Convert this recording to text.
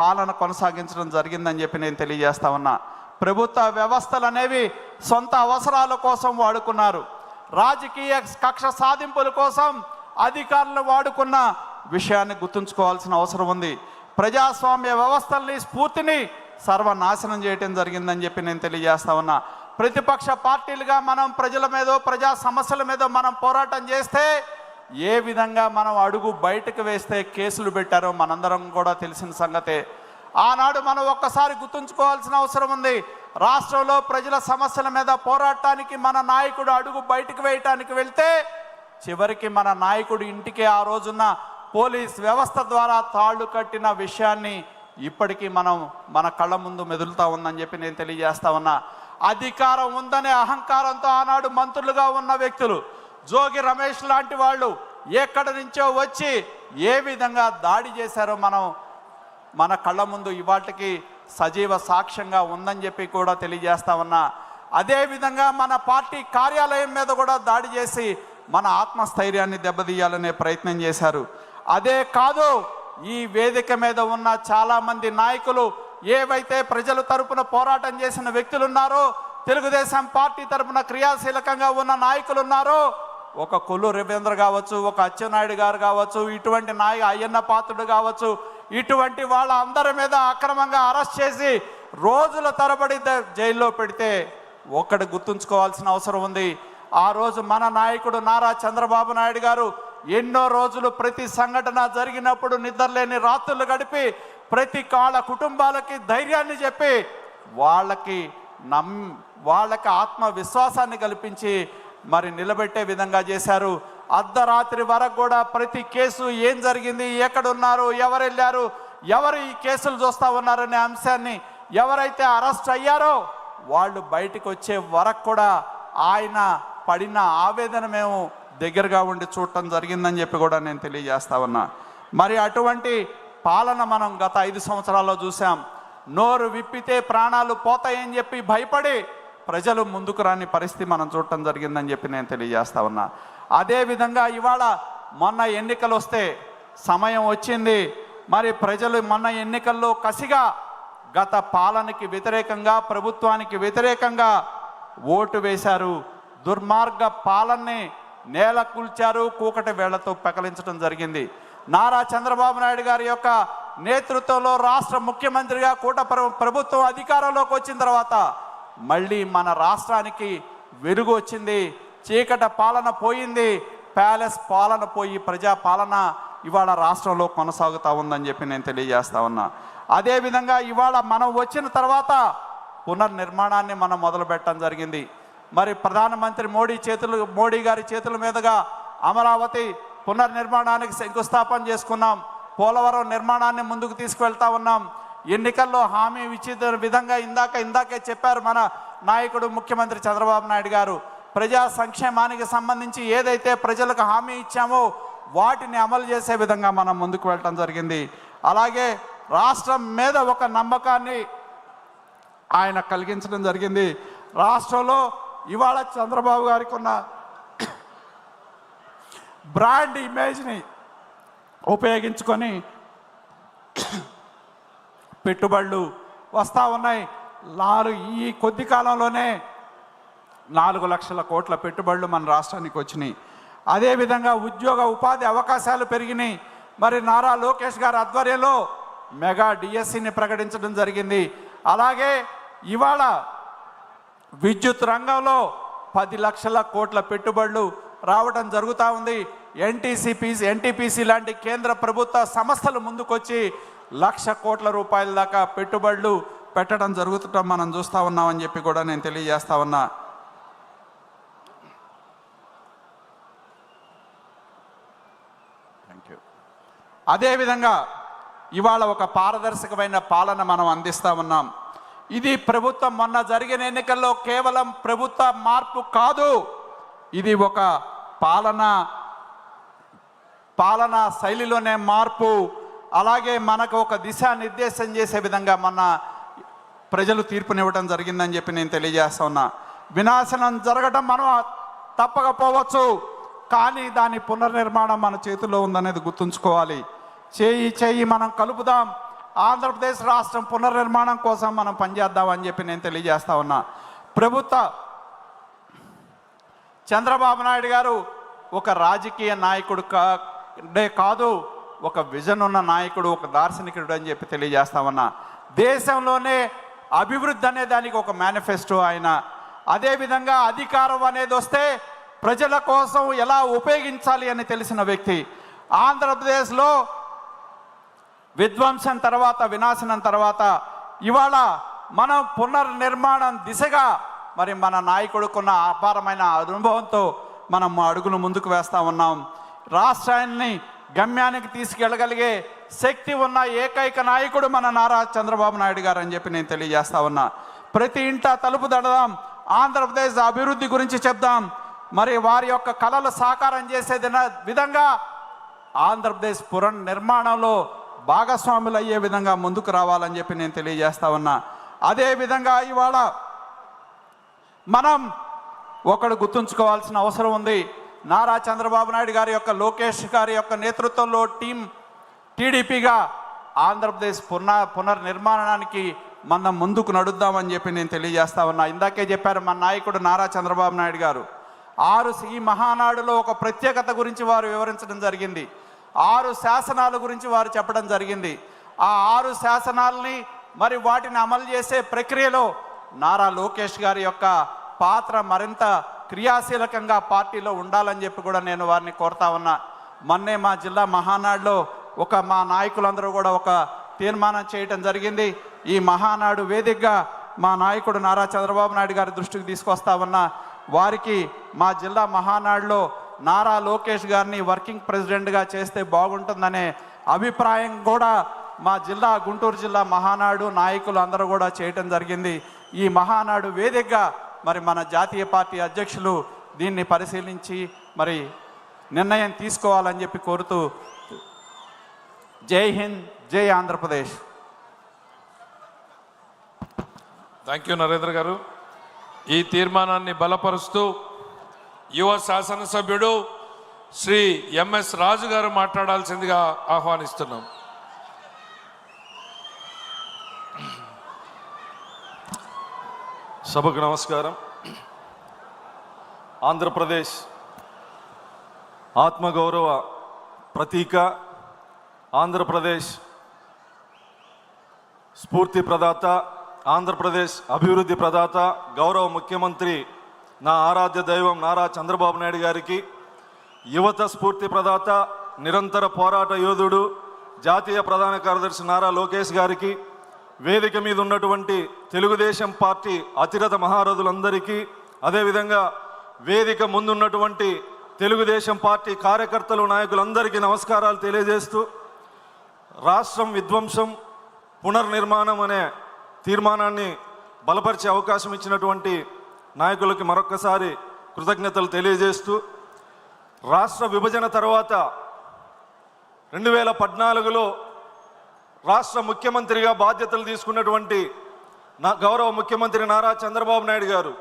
పాలన కొనసాగించడం జరిగిందని చెప్పి నేను తెలియజేస్తా ఉన్నా. ప్రభుత్వ వ్యవస్థలు అనేవి సొంత అవసరాల కోసం వాడుకున్నారు. రాజకీయ కక్ష సాధింపుల కోసం అధికారులు వాడుకున్న విషయాన్ని గుర్తుంచుకోవాల్సిన అవసరం ఉంది. ప్రజాస్వామ్య వ్యవస్థల్ని స్ఫూర్తిని సర్వనాశనం చేయటం జరిగిందని చెప్పి నేను తెలియజేస్తా ఉన్నా. ప్రతిపక్ష పార్టీలుగా మనం ప్రజల మీదో ప్రజా సమస్యల మీద మనం పోరాటం చేస్తే ఏ విధంగా మనం అడుగు బయటకు వేస్తే కేసులు పెట్టారో మనందరం కూడా తెలిసిన సంగతే. ఆనాడు మనం ఒక్కసారి గుర్తుంచుకోవాల్సిన అవసరం ఉంది. రాష్ట్రంలో ప్రజల సమస్యల మీద పోరాటానికి మన నాయకుడు అడుగు బయటకు వేయటానికి వెళ్తే చివరికి మన నాయకుడు ఇంటికి ఆ రోజున పోలీస్ వ్యవస్థ ద్వారా తాళ్ళు కట్టిన విషయాన్ని ఇప్పటికీ మనం మన కళ్ళ ముందు మెదులుతా ఉందని చెప్పి నేను తెలియజేస్తా ఉన్నా. అధికారం ఉందనే అహంకారంతో ఆనాడు మంత్రులుగా ఉన్న వ్యక్తులు జోగి రమేష్ లాంటి వాళ్ళు ఎక్కడి నుంచో వచ్చి ఏ విధంగా దాడి చేశారో మనం మన కళ్ళ ముందు ఇవాటికి సజీవ సాక్ష్యంగా ఉందని చెప్పి కూడా తెలియజేస్తా ఉన్నా. అదేవిధంగా మన పార్టీ కార్యాలయం మీద కూడా దాడి చేసి మన ఆత్మస్థైర్యాన్ని దెబ్బతీయాలనే ప్రయత్నం చేశారు. అదే కాదు ఈ వేదిక మీద ఉన్న చాలామంది నాయకులు ఏవైతే ప్రజల తరపున పోరాటం చేసిన వ్యక్తులు ఉన్నారో తెలుగుదేశం పార్టీ తరపున క్రియాశీలకంగా ఉన్న నాయకులు ఉన్నారో ఒక కొల్లు రవీంద్ర కావచ్చు ఒక అచ్చెన్నాయుడు గారు కావచ్చు ఇటువంటి నాయ అయ్యన్న పాత్రుడు కావచ్చు ఇటువంటి వాళ్ళ అందరి మీద అక్రమంగా అరెస్ట్ చేసి రోజుల తరబడి జైల్లో పెడితే ఒక్కడు గుర్తుంచుకోవాల్సిన అవసరం ఉంది. ఆ రోజు మన నాయకుడు నారా చంద్రబాబు నాయుడు గారు ఎన్నో రోజులు ప్రతి సంఘటన జరిగినప్పుడు నిద్రలేని రాత్రులు గడిపి ప్రతి కాళ్ళ కుటుంబాలకి ధైర్యాన్ని చెప్పి వాళ్ళకి నమ్ వాళ్ళకి ఆత్మవిశ్వాసాన్ని కల్పించి మరి నిలబెట్టే విధంగా చేశారు. అర్ధరాత్రి వరకు కూడా ప్రతి కేసు ఏం జరిగింది ఎక్కడున్నారు ఎవరు వెళ్ళారు ఎవరు ఈ కేసులు చూస్తా ఉన్నారనే అంశాన్ని ఎవరైతే అరెస్ట్ అయ్యారో వాళ్ళు బయటకు వచ్చే వరకు కూడా ఆయన పడిన ఆవేదన మేము దగ్గరగా ఉండి చూడటం జరిగిందని చెప్పి కూడా నేను తెలియజేస్తా ఉన్నా. మరి అటువంటి పాలన మనం గత ఐదు సంవత్సరాల్లో చూసాం నోరు విప్పితే ప్రాణాలు పోతాయని చెప్పి భయపడి ప్రజలు ముందుకు రాని పరిస్థితి మనం చూడటం జరిగిందని చెప్పి నేను తెలియజేస్తా ఉన్నా. అదేవిధంగా ఇవాళ మొన్న ఎన్నికలు వస్తే సమయం వచ్చింది. మరి ప్రజలు మొన్న ఎన్నికల్లో కసిగా గత పాలనకి వ్యతిరేకంగా ప్రభుత్వానికి వ్యతిరేకంగా ఓటు వేశారు. దుర్మార్గ పాలనని నేల కూల్చారు కూకటి వేళ్ళతో పెకలించడం జరిగింది. నారా చంద్రబాబు నాయుడు గారి యొక్క నేతృత్వంలో రాష్ట్ర ముఖ్యమంత్రిగా కూట ప్ర- ప్రభుత్వం అధికారంలోకి వచ్చిన తర్వాత మళ్ళీ మన రాష్ట్రానికి వెలుగు వచ్చింది చీకట పాలన పోయింది ప్యాలెస్ పాలన పోయి ప్రజా పాలన ఇవాళ రాష్ట్రంలో కొనసాగుతూ ఉందని చెప్పి నేను తెలియజేస్తా ఉన్నా. అదేవిధంగా ఇవాళ మనం వచ్చిన తర్వాత పునర్నిర్మాణాన్ని మనం మొదలు పెట్టడం జరిగింది. మరి ప్రధానమంత్రి మోడీ చేతులు మోడీ గారి చేతుల మీదుగా అమరావతి పునర్నిర్మాణానికి శంకుస్థాపన చేసుకున్నాం. పోలవరం నిర్మాణాన్ని ముందుకు తీసుకువెళ్తా ఉన్నాం. ఎన్నికల్లో హామీ ఇచ్చిన విధంగా ఇందాక ఇందాకే చెప్పారు మన నాయకుడు ముఖ్యమంత్రి చంద్రబాబు నాయుడు గారు. ప్రజా సంక్షేమానికి సంబంధించి ఏదైతే ప్రజలకు హామీ ఇచ్చామో వాటిని అమలు చేసే విధంగా మనం ముందుకు వెళ్ళటం జరిగింది. అలాగే రాష్ట్రం మీద ఒక నమ్మకాన్ని ఆయన కలిగించడం జరిగింది. రాష్ట్రంలో ఇవాళ చంద్రబాబు గారికి ఉన్న బ్రాండ్ ఇమేజ్ని ఉపయోగించుకొని పెట్టుబడులు వస్తూ ఉన్నాయి. నాలుగు ఈ కొద్ది కాలంలోనే నాలుగు లక్షల కోట్ల పెట్టుబడులు మన రాష్ట్రానికి వచ్చినాయి. అదేవిధంగా ఉద్యోగ ఉపాధి అవకాశాలు పెరిగినాయి. మరి నారా లోకేష్ గారి ఆధ్వర్యంలో మెగా డిఎస్సిని ప్రకటించడం జరిగింది. అలాగే ఇవాళ విద్యుత్ రంగంలో పది లక్షల కోట్ల పెట్టుబడులు రావడం జరుగుతూ ఉంది. ఎన్టీసీపీసీ ఎన్టీపీసీ లాంటి కేంద్ర ప్రభుత్వ సంస్థలు ముందుకొచ్చి లక్ష కోట్ల రూపాయల దాకా పెట్టుబడులు పెట్టడం జరుగుతుంటాం మనం చూస్తూ ఉన్నామని చెప్పి కూడా నేను తెలియజేస్తా ఉన్నా. థ్యాంక్ యూ అదేవిధంగా ఇవాళ ఒక పారదర్శకమైన పాలన మనం అందిస్తా ఉన్నాం. ఇది ప్రభుత్వం మొన్న జరిగిన ఎన్నికల్లో కేవలం ప్రభుత్వ మార్పు కాదు. ఇది ఒక పాలన పాలన శైలిలోనే మార్పు. అలాగే మనకు ఒక దిశానిర్దేశం చేసే విధంగా మన ప్రజలు తీర్పునివ్వడం జరిగిందని చెప్పి నేను తెలియజేస్తా ఉన్నా. వినాశనం జరగడం మనం తప్పకపోవచ్చు కానీ దాని పునర్నిర్మాణం మన చేతిలో ఉందనేది గుర్తుంచుకోవాలి. చేయి చేయి మనం కలుపుదాం. ఆంధ్రప్రదేశ్ రాష్ట్రం పునర్నిర్మాణం కోసం మనం పనిచేద్దామని చెప్పి నేను తెలియజేస్తా ఉన్నా. ప్రభుత్వ చంద్రబాబు నాయుడు గారు ఒక రాజకీయ నాయకుడు కాదు ఒక విజన్ ఉన్న నాయకుడు ఒక దార్శనికుడు అని చెప్పి తెలియజేస్తామన్నా దేశంలోనే అభివృద్ధి అనే దానికి ఒక మేనిఫెస్టో ఆయన. అదేవిధంగా అధికారం అనేది వస్తే ప్రజల కోసం ఎలా ఉపయోగించాలి అని తెలిసిన వ్యక్తి. ఆంధ్రప్రదేశ్లో విధ్వంసం తర్వాత వినాశనం తర్వాత ఇవాళ మనం పునర్నిర్మాణం దిశగా మరి మన నాయకుడుకున్న అపారమైన అనుభవంతో మనం అడుగులు ముందుకు వేస్తా ఉన్నాం. రాష్ట్రాన్ని గమ్యానికి తీసుకెళ్ళగలిగే శక్తి ఉన్న ఏకైక నాయకుడు మన నారా చంద్రబాబు నాయుడు గారు అని చెప్పి నేను తెలియజేస్తా ఉన్నా. ప్రతి ఇంట తలుపు దడదాం ఆంధ్రప్రదేశ్ అభివృద్ధి గురించి చెప్దాం. మరి వారి యొక్క కళలు సాకారం చేసేది విధంగా ఆంధ్రప్రదేశ్ పురం నిర్మాణంలో భాగస్వాములు అయ్యే విధంగా ముందుకు రావాలని చెప్పి నేను తెలియజేస్తా ఉన్నా. అదే విధంగా ఇవాళ మనం ఒకడు గుర్తుంచుకోవాల్సిన అవసరం ఉంది. నారా చంద్రబాబు నాయుడు గారి యొక్క లోకేష్ గారి యొక్క నేతృత్వంలో టీం టీడీపీగా ఆంధ్రప్రదేశ్ పునః పునర్నిర్మాణానికి మనం ముందుకు నడుద్దామని చెప్పి నేను తెలియజేస్తా ఉన్నా. ఇందాకే చెప్పారు మన నాయకుడు నారా చంద్రబాబు నాయుడు గారు. ఆరు ఈ మహానాడులో ఒక ప్రత్యేకత గురించి వారు వివరించడం జరిగింది. ఆరు శాసనాల గురించి వారు చెప్పడం జరిగింది. ఆ ఆరు శాసనాలని మరి వాటిని అమలు చేసే ప్రక్రియలో నారా లోకేష్ గారి యొక్క పాత్ర మరింత క్రియాశీలకంగా పార్టీలో ఉండాలని చెప్పి కూడా నేను వారిని కోరుతా ఉన్నా. మొన్నే మా జిల్లా మహానాడులో ఒక మా నాయకులందరూ కూడా ఒక తీర్మానం చేయటం జరిగింది. ఈ మహానాడు వేదికగా మా నాయకుడు నారా చంద్రబాబు నాయుడు గారి దృష్టికి తీసుకొస్తా ఉన్నా. వారికి మా జిల్లా మహానాడులో నారా లోకేష్ గారిని వర్కింగ్ ప్రెసిడెంట్గా చేస్తే బాగుంటుందనే అభిప్రాయం కూడా మా జిల్లా గుంటూరు జిల్లా మహానాడు నాయకులు అందరూ కూడా చేయటం జరిగింది. ఈ మహానాడు వేదికగా మరి మన జాతీయ పార్టీ అధ్యక్షులు దీన్ని పరిశీలించి మరి నిర్ణయం తీసుకోవాలని చెప్పి కోరుతూ జై హింద్ జై ఆంధ్రప్రదేశ్. థ్యాంక్ యూ నరేంద్ర గారు. ఈ తీర్మానాన్ని బలపరుస్తూ యువ శాసనసభ్యుడు శ్రీ ఎంఎస్ రాజు గారు మాట్లాడాల్సిందిగా ఆహ్వానిస్తున్నాం. సభకు నమస్కారం. ఆంధ్రప్రదేశ్ ఆత్మగౌరవ ప్రతీక ఆంధ్రప్రదేశ్ స్ఫూర్తి ప్రదాత ఆంధ్రప్రదేశ్ అభివృద్ధి ప్రదాత గౌరవ ముఖ్యమంత్రి నా ఆరాధ్య దైవం నారా చంద్రబాబు నాయుడు గారికి యువత స్ఫూర్తి ప్రదాత నిరంతర పోరాట యోధుడు జాతీయ ప్రధాన కార్యదర్శి నారా లోకేష్ గారికి వేదిక మీద ఉన్నటువంటి తెలుగుదేశం పార్టీ అతిరథ మహారథులందరికీ అదేవిధంగా వేదిక ముందున్నటువంటి తెలుగుదేశం పార్టీ కార్యకర్తలు నాయకులందరికీ నమస్కారాలు తెలియజేస్తూ రాష్ట్రం విధ్వంసం పునర్నిర్మాణం అనే తీర్మానాన్ని బలపరిచే అవకాశం ఇచ్చినటువంటి నాయకులకి మరొక్కసారి కృతజ్ఞతలు తెలియజేస్తూ రాష్ట్ర విభజన తర్వాత రెండు వేల పద్నాలుగులో రాష్ట్ర ముఖ్యమంత్రిగా బాధ్యతలు తీసుకున్నటువంటి నా గౌరవ ముఖ్యమంత్రి నారా చంద్రబాబు నాయుడు గారు